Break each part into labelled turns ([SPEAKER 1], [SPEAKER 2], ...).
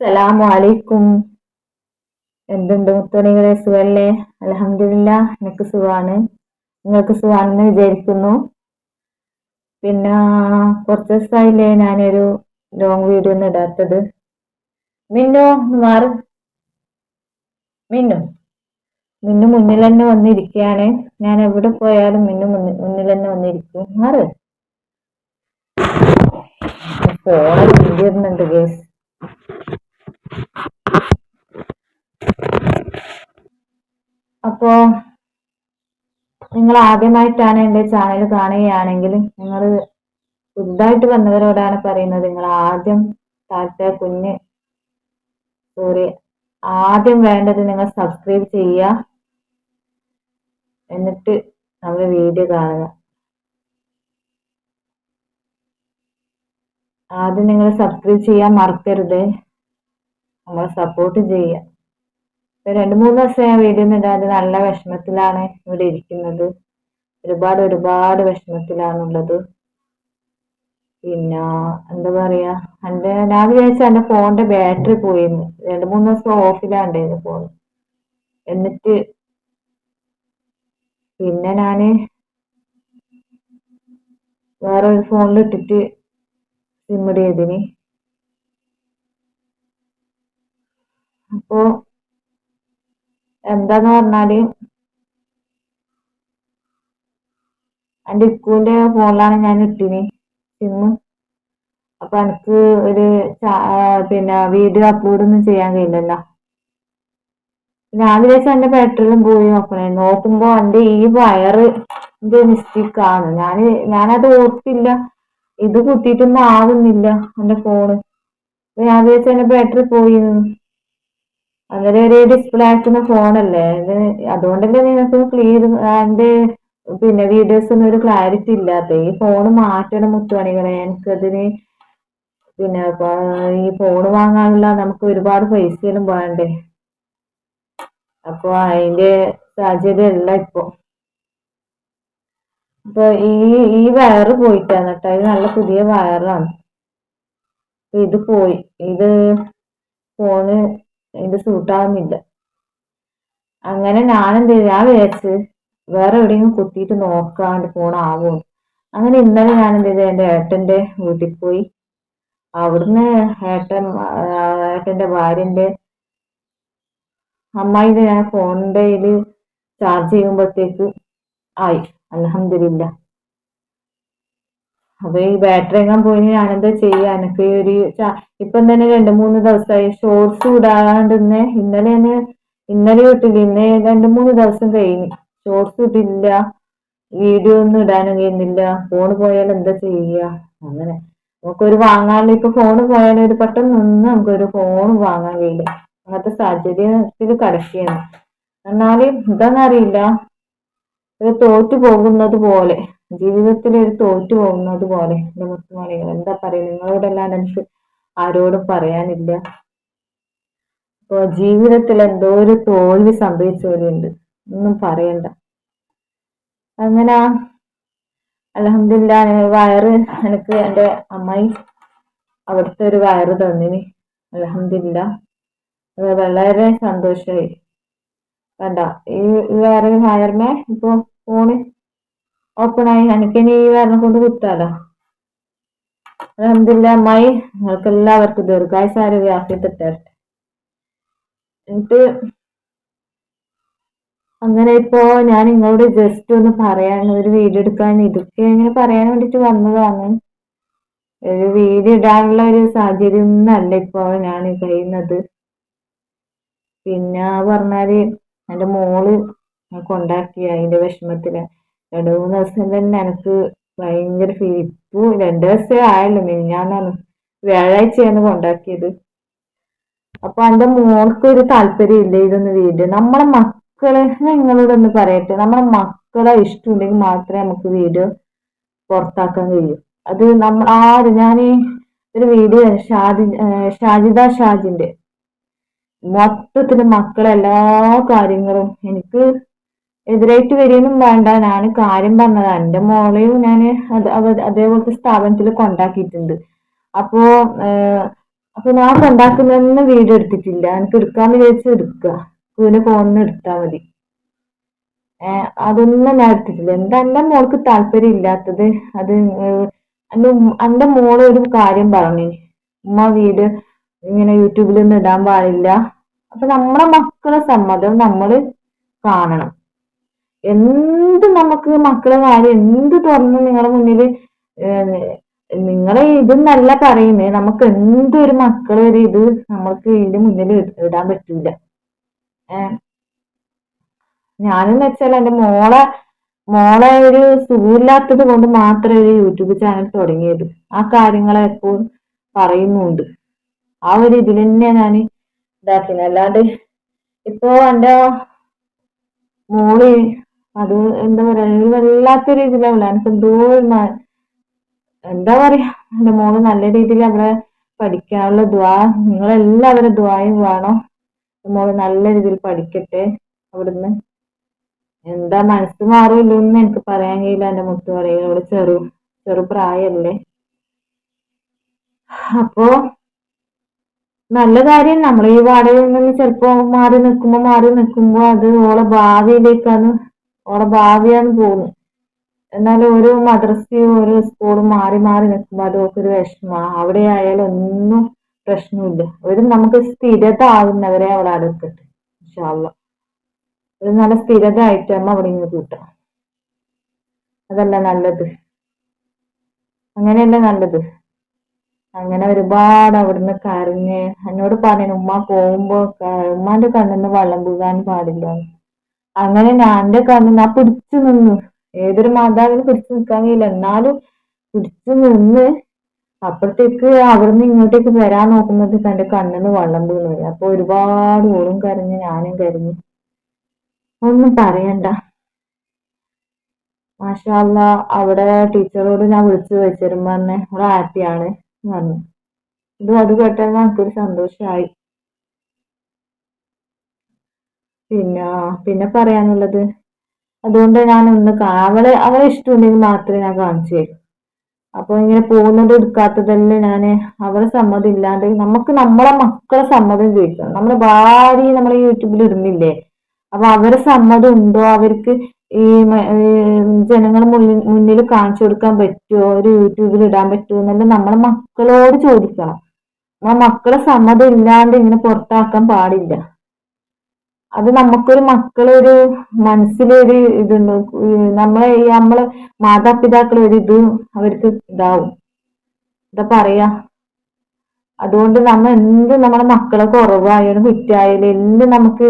[SPEAKER 1] അസ്സലാമു അലൈക്കും എന്തുണ്ട് മുത്തണികളെ? സുഖല്ലേ? അലഹമില്ല എനിക്ക് സുഖമാണ് നിങ്ങൾക്ക് സുഖമാണെന്ന് വിചാരിക്കുന്നു. പിന്നെ കുറച്ച് ദിവസമായില്ലേ ഞാനൊരു ലോങ് വീഡിയോ ഒന്നും ഇടാത്തത്. മിന്നു മാറ്. മിന്നു. മിന്നു മുന്നിൽ തന്നെ വന്നിരിക്കുകയാണ്. ഞാൻ എവിടെ പോയാലും മിന്നു മുന്നിൽ തന്നെ വന്നിരിക്കും. മാറ്. ഫോണൊക്കെ വീഡിയോ ഗേസ്. അപ്പോ നിങ്ങൾ ആദ്യമായിട്ടാണ് എന്റെ ചാനൽ കാണുകയാണെങ്കിൽ നിങ്ങൾ പുതുതായിട്ട് വന്നവരോടാണ് പറയുന്നത് നിങ്ങൾ ആദ്യം താറ്റ കുഞ്ഞ് സോറി ആദ്യം വേണ്ടത് നിങ്ങൾ സബ്സ്ക്രൈബ് ചെയ്യുക. എന്നിട്ട് നമ്മൾ വീഡിയോ കാണുക. ആദ്യം നിങ്ങൾ സബ്സ്ക്രൈബ് ചെയ്യാൻ മറക്കരുത്. നമ്മൾ സപ്പോർട്ട് ചെയ്യുക. രണ്ട് മൂന്ന് ദിവസം ഞാൻ വീഡിയോ ഇടാതെ നല്ല വിഷമത്തിലാണ് ഇവിടെ ഇരിക്കുന്നത്. ഒരുപാട് ഒരുപാട് വിഷമത്തിലാണുള്ളത്. പിന്നെ എന്താ പറയാ എന്റെ ഞാൻ വിചാരിച്ച എന്റെ ഫോണിന്റെ ബാറ്ററി പോയി. രണ്ട് മൂന്ന് ദിവസം ഓഫിലാണ്ടായിരുന്നു ഫോൺ. എന്നിട്ട് പിന്നെ ഞാൻ വേറെ ഒരു ഫോണിൽ ഇട്ടിട്ട് സിമ്മിടിയതിന്. അപ്പോ എന്താന്ന് പറഞ്ഞാൽ എന്റെ സ്കൂളിന്റെ ഫോണിലാണ് ഞാൻ ഇട്ടിന് സിമ്മ് അപ്പൊ എനിക്ക് ഒരു പിന്നെ വീഡിയോ അപ്ലോഡ് ഒന്നും ചെയ്യാൻ കഴിയില്ലല്ലോ. ഞാൻ ദിവസം എന്റെ പെട്രോളും പോയി നോക്കണേ നോക്കുമ്പോ എന്റെ ഈ വയറ് എന്റെ മിസ്റ്റേക്ക് ആണ്. ഞാൻ ഞാനത് ഓർത്തില്ല. ഇത് കുത്തിയിട്ടൊന്നും ആവുന്നില്ല എന്റെ ഫോണ് ഞാൻ വിചാരിച്ച എന്റെ ബാറ്ററി പോയി അങ്ങനെ ഒരു ഡിസ്പ്ലേ ആക്കുന്ന ഫോണല്ലേ? ഇത് അതുകൊണ്ടല്ലേ നിങ്ങൾക്ക് ക്ലിയർ ആൻഡ് പിന്നെ വീഡിയോസ് ഒന്നും ഒരു ക്ലാരിറ്റി ഇല്ലാത്ത ഈ ഫോൺ മാറ്റണം മുത്തുമണികളെ എനിക്കതിന് പിന്നെ ഈ ഫോൺ വാങ്ങാനുള്ള നമുക്ക് ഒരുപാട് പൈസയിലും വേണ്ടേ? അപ്പൊ അതിന്റെ സാഹചര്യം അല്ല ഇപ്പൊ. അപ്പൊ ഈ ഈ വയറ് പോയിട്ടാണ് കേട്ടോ. ഇത് നല്ല പുതിയ വയറാണ് ഇത് പോയി. ഇത് ഫോണ് ഇത് സൂട്ടാവുന്നില്ല അങ്ങനെ ഞാൻ എന്ത് ചെയ്തു ഞാൻ വിചാരിച്ച് വേറെ എവിടെയെങ്കിലും കുത്തിയിട്ട് നോക്കാണ്ട് ആവുമോ അങ്ങനെ ഇന്നലെ ഞാൻ എന്ത് ചെയ്തു എന്റെ ഏട്ടന്റെ വീട്ടിൽ പോയി. അവിടുന്ന് ഏട്ടൻ ഏട്ടന്റെ ഭാര്യന്റെ അമ്മായിന്റെ ഞാൻ ഫോണിന്റെ ചാർജ് ചെയ്യുമ്പോഴത്തേക്ക് ആയി. അലഹമില്ല അപ്പൊ ഈ ബാറ്ററി എങ്ങാൻ പോയി ഞാനെന്താ ചെയ്യാ? എനിക്ക് ഒരു ഇപ്പം തന്നെ രണ്ടു മൂന്ന് ദിവസമായി ഷോർട്സ് ഇടാണ്ടിരുന്ന് ഇന്നലെ തന്നെ ഇന്നലെ വിട്ടില്ല ഇന്ന് രണ്ടു മൂന്ന് ദിവസം കഴിഞ്ഞു. ഷോർട്സ് ഇട്ടില്ല വീഡിയോ ഒന്നും ഇടാനും കഴിയുന്നില്ല. ഫോൺ പോയാൽ എന്താ ചെയ്യുക അങ്ങനെ. നമുക്കൊരു വാങ്ങാനുള്ള ഇപ്പൊ ഫോൺ പോയാൽ ഒരു പെട്ടെന്ന് നിന്ന് നമുക്കൊരു ഫോൺ വാങ്ങാൻ കഴിയില്ല. അങ്ങനത്തെ സാഹചര്യത്തിൽ കിടക്കുകയാണ്. എന്നാലും എന്താണെന്നറിയില്ല ഒരു തോറ്റു പോകുന്നത് പോലെ ജീവിതത്തിൽ ഒരു തോറ്റു പോകുന്നത് പോലെ എന്റെ മുത്തുമണികൾ എന്താ പറയുക? നിങ്ങളോടല്ലാണ്ട് എനിക്ക് ആരോടും പറയാനില്ല. അപ്പൊ ജീവിതത്തിൽ എന്തോ ഒരു തോൽവി സംഭവിച്ച പോലെയുണ്ട് ഒന്നും പറയണ്ട. അങ്ങനെ അലഹമില്ല വയറ് എനിക്ക് എന്റെ അമ്മായി അവിടുത്തെ ഒരു വയറ് തന്നിന്. അലഹമില്ല വളരെ സന്തോഷമായി കണ്ട? ഈ വേറെ വയറിനെ ഇപ്പൊ ഫോണ് ഓപ്പൺ ആയി. എനിക്കിനി ഈ വരണം കൊണ്ട് കുത്താലോ? അലഹമില്ല അമ്മായി നിങ്ങൾക്ക് എല്ലാവർക്കും ദീർഘായുസ് ആരോഗ്യം തരട്ടെ എന്നിട്ട് അങ്ങനെ ഇപ്പോ ഞാൻ നിങ്ങളോട് ജസ്റ്റ് ഒന്ന് പറയാൻ ഒരു വീഡിയോ എടുക്കാൻ ഇതൊക്കെ ഇങ്ങനെ പറയാൻ വേണ്ടിട്ട് വന്നതാണ്. ഒരു വീഡിയോ ഇടാനുള്ള ഒരു സാഹചര്യം ഒന്നല്ല ഇപ്പോ ഞാൻ കഴിയുന്നത് പിന്നെ പറഞ്ഞാൽ എന്റെ മോൾ കൊണ്ടാക്കി അതിന്റെ വിഷമത്തിൽ. രണ്ടു മൂന്ന് ദിവസം തന്നെ എനിക്ക് ഭയങ്കര ഫീൽ ഇപ്പൊ രണ്ടു ദിവസമേ ആയല്ലോ മിനിഞ്ഞാന്നാണ് വ്യാഴാഴ്ചയാണ് കൊണ്ടാക്കിയത്. അപ്പൊ എന്റെ മോൾക്ക് ഒരു താല്പര്യം ഇല്ല ഇതൊന്ന് വീഡിയോ നമ്മളെ മക്കളെ നിങ്ങളോടൊന്ന് പറയട്ടെ. നമ്മളെ മക്കളെ ഇഷ്ടമുണ്ടെങ്കിൽ മാത്രമേ നമുക്ക് വീഡിയോ പുറത്താക്കാൻ കഴിയൂ. അത് നമ്മൾ ആര് ഞാൻ ഒരു വീഡിയോ ഷാജി ഷാജിദ ഷാജിന്റെ മൊത്തത്തിൽ മക്കളെ എല്ലാ കാര്യങ്ങളും എനിക്ക് എതിരായിട്ട് വരികയൊന്നും വേണ്ട. ഞാൻ കാര്യം പറഞ്ഞത്. എന്റെ മോളെയും ഞാൻ അതേപോലത്തെ സ്ഥാപനത്തിൽ കൊണ്ടാക്കിയിട്ടുണ്ട്. അപ്പോ അപ്പൊ ഞാൻ കൊണ്ടാക്കുന്നൊന്നും വീഡിയോ എടുത്തിട്ടില്ല. എനിക്ക് എടുക്കാന്ന് വിചാരിച്ച് എടുക്കുക പിന്നെ ഫോണിന് എടുത്താൽ മതി. അതൊന്നും ഞാൻ എടുത്തിട്ടില്ല. എന്താ എന്റെ മോൾക്ക് താല്പര്യം ഇല്ലാത്തത്? അത് എന്റെ മോൾ ഒരു കാര്യം പറഞ്ഞു. ഉമ്മ വീട് ഇങ്ങനെ യൂട്യൂബിലൊന്നും ഇടാൻ പാടില്ല. അപ്പൊ നമ്മളെ മക്കളെ സമ്മതം നമ്മൾ കാണണം. എന്ത് നമുക്ക് മക്കളെ കാര്യം എന്ത് തുറന്ന് നിങ്ങളുടെ മുന്നിൽ നിങ്ങളെ ഇതെന്നല്ല പറയുന്നേ. നമുക്ക് എന്തൊരു മക്കളെ ഒരു ഇത് നമ്മൾക്ക് ഇതിന്റെ മുന്നിൽ ഇടാൻ പറ്റൂല. ഞാനെന്ന് വെച്ചാൽ എന്റെ മോളെ മോളെ ഒരു സുഖമില്ലാത്തത് കൊണ്ട് മാത്രമേ ഒരു യൂട്യൂബ് ചാനൽ തുടങ്ങിയത്. ആ കാര്യങ്ങളെ എപ്പോഴും പറയുന്നുണ്ട്. ആ ഒരു ഇതിൽ തന്നെ ഞാൻ ഇതാക്കുന്നത് അല്ലാണ്ട് ഇപ്പോ എന്റെ മോൾ അത് എന്താ പറയാ വല്ലാത്ത രീതിയിലാവില്ല എനിക്ക് എന്തോ എന്താ പറയാ എന്റെ മോൾ നല്ല രീതിയിൽ അവിടെ പഠിക്കാനുള്ള ദ്വാ നിങ്ങളെല്ലാവരും ദ്വായും വേണം? മോൾ നല്ല രീതിയിൽ പഠിക്കട്ടെ അവിടുന്ന്. എന്താ മനസ്സ് മാറില്ലെന്ന് എനിക്ക് പറയാൻ കഴിയില്ല എന്റെ മുത്ത് പറയുക ഇവിടെ ചെറു ചെറുപ്രായല്ലേ അപ്പോ നല്ല കാര്യം നമ്മൾ ഈ വാടകയിൽ നിന്ന് ചിലപ്പോ മാറി നിൽക്കുമ്പോ മാറി നിൽക്കുമ്പോ അത് ഓളെ ഭാവിയിലേക്കാണ് ഓളെ ഭാവിയാണ് പോകുന്നത്. എന്നാലും ഓരോ മദ്രസയും ഓരോ സ്കൂളും മാറി മാറി നിൽക്കുമ്പോൾ അത് ഒരു വിഷമമാണ് അവിടെ ആയാലും ഒന്നും പ്രശ്നമില്ല. ഒരു നമുക്ക് സ്ഥിരത ആകുന്നവരെ അവിടെ അടുക്കട്ടെ ഇൻഷാല്ല ഒരു നല്ല സ്ഥിരത ആയിട്ട് അമ്മ അവിടെ ഇങ്ങനെ കൂട്ടാം അതല്ല നല്ലത്. അങ്ങനെയല്ല നല്ലത്. അങ്ങനെ ഒരുപാട് അവിടുന്ന് കരഞ്ഞ് എന്നോട് പറഞ്ഞു ഉമ്മ പോകുമ്പോ ഉമ്മാന്റെ കണ്ണിന്ന് വെള്ളം പോകാൻ പാടില്ല. അങ്ങനെ ഞാൻ എന്റെ കണ്ണിന്ന് ആ പിടിച്ചു നിന്നു. ഏതൊരു മാതാവിനും പിടിച്ചു നിൽക്കാൻ കഴിയില്ല. എന്നാലും പിടിച്ചു നിന്ന് അപ്പോഴത്തേക്ക് അവിടുന്ന് ഇങ്ങോട്ടേക്ക് വരാൻ നോക്കുമ്പോഴത്തേക്ക് എന്റെ കണ്ണിന്ന് വെള്ളം വീണു അപ്പൊ ഒരുപാട് ഓളും കരഞ്ഞ് ഞാനും കരഞ്ഞു. ഒന്നും പറയണ്ട. മാഷാല്ല അവിടെ ടീച്ചറോട് ഞാൻ വിളിച്ചു വെച്ചിരുമ്പോ തന്നെ ഹാപ്പിയാണ് പറഞ്ഞു. ഇത് അത് കേട്ടാൽ നമുക്കൊരു സന്തോഷമായി പിന്നെ പിന്നെ പറയാനുള്ളത്? അതുകൊണ്ട് ഞാൻ ഒന്ന് അവളെ അവളെ ഇഷ്ടമുണ്ടെങ്കിൽ മാത്രമേ ഞാൻ കാണിച്ചു തരും. അപ്പൊ ഇങ്ങനെ പോകുന്നത് എടുക്കാത്തതല്ലേ ഞാൻ അവളെ സമ്മതം ഇല്ലാണ്ട് നമുക്ക് നമ്മളെ മക്കളെ സമ്മതം ചോദിക്കണം. നമ്മുടെ ഭാര്യ നമ്മളെ യൂട്യൂബിൽ ഇടുന്നില്ലേ? അപ്പൊ അവരെ സമ്മതം ഉണ്ടോ? അവർക്ക് ഈ ജനങ്ങൾ മുന്നിൽ മുന്നിൽ കാണിച്ചു കൊടുക്കാൻ പറ്റുമോ ഒരു യൂട്യൂബിൽ ഇടാൻ പറ്റുമോ എന്നല്ല നമ്മളെ മക്കളോട് ചോദിക്കണം. ആ മക്കളെ സമ്മതം ഇല്ലാണ്ട് ഇങ്ങനെ പുറത്താക്കാൻ പാടില്ല. അത് നമുക്കൊരു മക്കളൊരു മനസ്സിലൊരു ഇതുണ്ട്. നമ്മളെ ഈ നമ്മളെ മാതാപിതാക്കളൊരു ഇത് അവർക്ക് ഇതാവും. എന്താ പറയാ? അതുകൊണ്ട് നമ്മൾ എന്ത് നമ്മുടെ മക്കളെ കുറവായാലും കുറ്റായാലും എന്ത് നമുക്ക്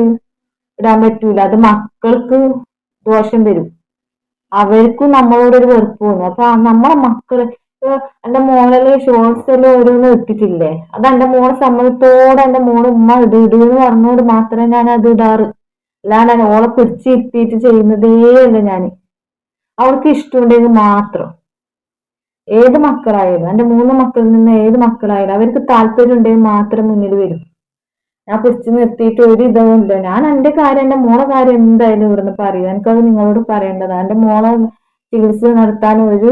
[SPEAKER 1] ഇടാൻ പറ്റൂല. അത് മക്കൾക്ക് ദോഷം വരും. അവർക്കും നമ്മളോടൊരു വെറുപ്പ് തോന്നും. അപ്പൊ നമ്മളെ മക്കൾ എന്റെ മോളിൽ ഷോർട്സ് എല്ലാം ഓരോന്നും ഇട്ടിട്ടില്ലേ? അത് എന്റെ മോളെ സമ്മതത്തോടെ എന്റെ മോൾ ഉമ്മ ഇട് ഇടുന്ന് പറഞ്ഞോട് മാത്രമേ ഞാൻ അത് ഇടാറ്. അല്ലാണ്ട് ഓളെ പിടിച്ചിരുത്തിയിട്ട് ചെയ്യുന്നതേ അല്ല ഞാൻ അവൾക്ക് ഇഷ്ടമുണ്ടെങ്കിൽ മാത്രം. ഏത് മക്കളായാലും എന്റെ മൂന്ന് മക്കളിൽ നിന്ന് ഏത് മക്കളായാലും അവർക്ക് താല്പര്യം ഉണ്ടെങ്കിൽ മാത്രം മുന്നിൽ വരും. ഞാൻ പിടിച്ചു നിർത്തിയിട്ട് ഒരു ഇതുമില്ല ഞാൻ എന്റെ കാര്യം എന്റെ മോളെ കാര്യം എന്തായാലും ഇവിടുന്ന് പറയും. എനിക്കത് നിങ്ങളോട് പറയേണ്ടതാണ്. എന്റെ മോളെ ചികിത്സ നടത്താൻ ഒരു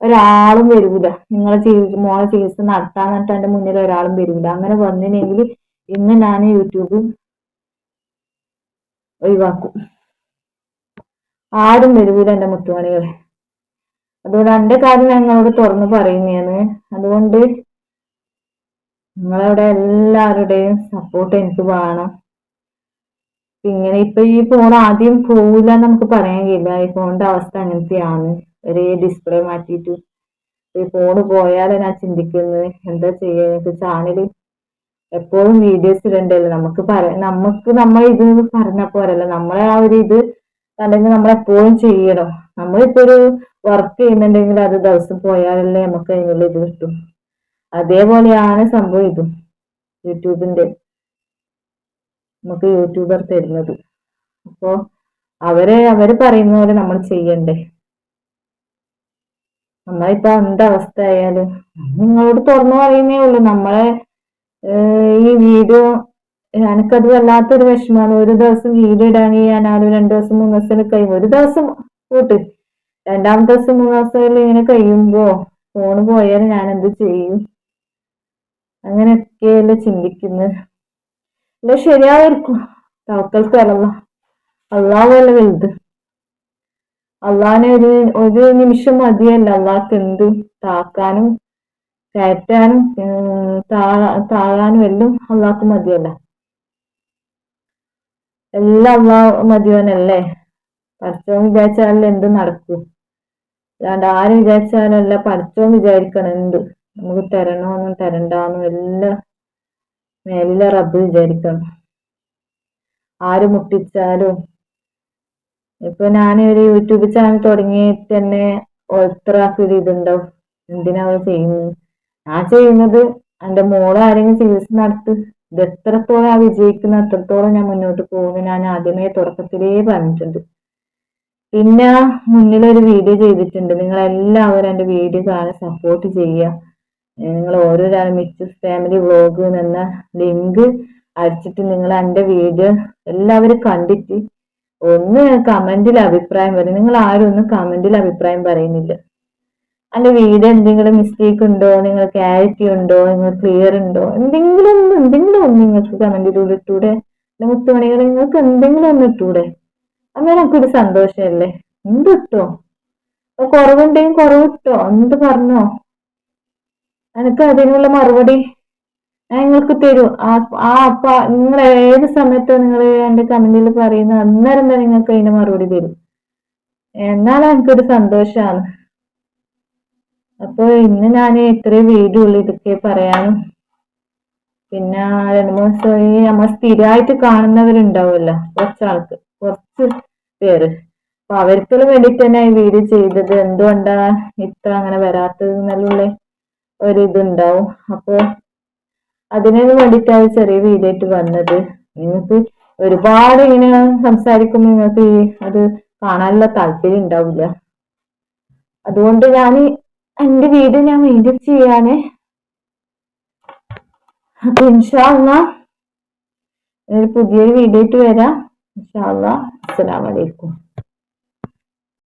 [SPEAKER 1] ഒരാളും വരൂല. നിങ്ങളെ ചികിത്സ മോളെ ചികിത്സ നടത്താൻ എന്റെ മുന്നിൽ ഒരാളും വരൂല. അങ്ങനെ വന്നിനെങ്കിൽ ഇന്ന് ഞാൻ യൂട്യൂബ് ഒഴിവാക്കും. ആരും വരൂല എന്റെ മുത്തുമണികളെ അതുകൊണ്ട് എന്റെ കാര്യം ഞങ്ങളോട് തുറന്നു പറയുന്നതാണ്. അതുകൊണ്ട് നിങ്ങളവിടെ എല്ലാവരുടെയും സപ്പോർട്ട് എനിക്ക് വേണം. ഇങ്ങനെ ഇപ്പൊ ഈ ഫോൺ ആദ്യം പോവില്ല നമുക്ക് പറയാൻ കഴിയില്ല. ഈ ഫോണിന്റെ അവസ്ഥ അങ്ങനത്തെയാണ്. ഒരു ഡിസ്പ്ലേ മാറ്റിയിട്ട് ഈ ഫോൺ പോയാലേ ഞാൻ ചിന്തിക്കുന്നത് എന്താ ചെയ്യുക എനിക്ക് ചാനൽ എപ്പോഴും വീഡിയോസ് ഇടണ്ടല്ലോ. നമുക്ക് പറ നമുക്ക് നമ്മൾ ഇത് പറഞ്ഞ പോരല്ലോ. നമ്മളെ ആ ഒരു ഇത് അല്ലെങ്കിൽ നമ്മൾ എപ്പോഴും ചെയ്യണം. നമ്മളിപ്പോ ഒരു വർക്ക് ചെയ്യുന്നുണ്ടെങ്കിൽ അത് ദിവസം പോയാലല്ലേ നമുക്ക് അതിനുള്ള ഇത് കിട്ടും. അതേപോലെയാണ് സംഭവം ഇതും. യൂട്യൂബിന്റെ നമുക്ക് യൂട്യൂബർ തരുന്നത്. അപ്പോ അവരെ അവർ പറയുന്ന പോലെ നമ്മൾ ചെയ്യണ്ടേ? നമ്മളിപ്പോ എന്ത് അവസ്ഥ ആയാലും നിങ്ങളോട് തുറന്നു പറയുന്നേ ഉള്ളൂ. നമ്മളെ ഈ വീഡിയോ എനിക്കത് വല്ലാത്തൊരു വിഷമാണ്. ഒരു ദിവസം വീഡിയോ ഇടാണെങ്കിൽ ഞാൻ ആ രണ്ടു ദിവസം മൂന്ന് ദിവസം കഴിയും. ഒരു ദിവസം കൂട്ട്. രണ്ടാമത്തെ ദിവസം മൂന്ന് ദിവസം ഇങ്ങനെ കഴിയുമ്പോ ഫോണ് പോയാൽ ഞാൻ എന്ത് ചെയ്യും? അങ്ങനെയൊക്കെയല്ലേ ചിന്തിക്കുന്നത് അല്ല ശരിയായിരിക്കും തവക്കൽ അല്ല. അള്ളാഹുവല്ല വലുത്. അള്ളാഹിനെ ഒരു ഒരു നിമിഷം മതിയല്ല. അള്ളാഹ്ക്ക് എന്തും താക്കാനും കയറ്റാനും താഴാനും എല്ലാം അള്ളാഹ്ക്ക് മതിയല്ല. എല്ലാം അള്ളാഹ് മതിയോനല്ലേ? പഠിച്ചോൻ വിചാരിച്ചാലല്ലേ എന്ത് നടക്കൂ? അല്ലാണ്ട് ആരും വിചാരിച്ചാലല്ല പഠിച്ചോൻ വിചാരിക്കണം എന്ത്? നമുക്ക് തരണോന്നും തരണ്ടാന്നും എല്ലാം മേലിലെ റബ്ബ് വിചാരിക്കണം. ആര് മുട്ടിച്ചാലും ഇപ്പൊ ഞാൻ ഒരു യൂട്യൂബ് ചാനൽ തുടങ്ങിയിട്ട് തന്നെ എത്ര ഒരു ഇതുണ്ടാവും എന്തിനാ അവൾ ചെയ്യുന്നത്? ഞാൻ ചെയ്യുന്നത് എന്റെ മോളെ ആരെങ്കിലും ചികിത്സ നടത്ത് ഇത് എത്രത്തോളം ആ വിജയിക്കുന്ന അത്രത്തോളം ഞാൻ മുന്നോട്ട് പോകുന്നു. ഞാൻ ആദ്യമേ തുടക്കത്തിലേ പറഞ്ഞിട്ടുണ്ട്. പിന്നെ മുന്നിലൊരു വീഡിയോ ചെയ്തിട്ടുണ്ട്. നിങ്ങൾ എല്ലാവരും എന്റെ വീഡിയോ കാണാൻ സപ്പോർട്ട് ചെയ്യുക. നിങ്ങൾ ഓരോരാളും മിച്ചസ് ഫാമിലി വ്ളോഗ് എന്ന ലിങ്ക് അടിച്ചിട്ട് നിങ്ങൾ എന്റെ വീഡിയോ എല്ലാവരും കണ്ടിട്ട് ഒന്ന് കമന്റിൽ അഭിപ്രായം പറയും നിങ്ങൾ ആരും ഒന്ന് കമന്റിൽ അഭിപ്രായം പറയുന്നില്ല. അല്ലെ വീഡിയോ എന്തെങ്കിലും മിസ്റ്റേക്ക് ഉണ്ടോ? നിങ്ങൾ ക്ലാരിറ്റി ഉണ്ടോ? നിങ്ങൾ ക്ലിയർ ഉണ്ടോ? എന്തെങ്കിലും ഒന്ന് എന്തെങ്കിലും ഒന്ന് നിങ്ങൾക്ക് കമന്റിലൂടെ ഇട്ടൂടെ? മുത്തുമണികൾ നിങ്ങൾക്ക് എന്തെങ്കിലും ഒന്ന് ഇട്ടൂടെ? അങ്ങനെ നമുക്കൊരു സന്തോഷമല്ലേ എന്ത് ഇട്ടോ? കുറവുണ്ടെങ്കിൽ കുറവ് ഇട്ടോ? എന്ത് പറഞ്ഞോ? എനിക്ക് അതിനുള്ള മറുപടി നിങ്ങൾക്ക് തരും. ആ അപ്പൊ നിങ്ങൾ ഏത് സമയത്തോ നിങ്ങൾ എന്റെ കമന്റിൽ പറയുന്ന അന്നേരം തന്നെ നിങ്ങൾക്ക് അതിന്റെ മറുപടി തരും. എന്നാലും എനിക്കൊരു സന്തോഷമാണ് അപ്പോൾ ഇന്ന് ഞാൻ ഇത്രയും വീഡിയോ ഉള്ളു ഇതൊക്കെ പറയാനും. പിന്നെ രണ്ടു മൂന്ന് നമ്മൾ സ്ഥിരമായിട്ട് കാണുന്നവരുണ്ടാവുമല്ലോ കുറച്ചാൾക്ക് കുറച്ച് പേര്. അപ്പൊ അവർക്കുള്ള വേണ്ടിട്ട് തന്നെ ഈ വീഡിയോ ചെയ്തത്. എന്തുകൊണ്ടാ ഇത്ര അങ്ങനെ വരാത്തത് എന്നുള്ള ഒരു ഇതുണ്ടാവും. അപ്പോൾ അതിനു വേണ്ടിയിട്ടാണ് ചെറിയ വീഡിയോ ആയിട്ട് വന്നത്. നിങ്ങൾക്ക് ഒരുപാട് ഇങ്ങനെ സംസാരിക്കുമ്പോൾ നിങ്ങൾക്ക് അത് കാണാനുള്ള താല്പര്യം ഉണ്ടാവില്ല. അതുകൊണ്ട് ഞാൻ എന്റെ വീട് ഞാൻ വീഡിയോ ചെയ്യാനേ. ഒരു പുതിയൊരു വീഡിയോ ആയിട്ട് വരാം. ഇൻഷാല്ല അസ്സലാമലൈക്കും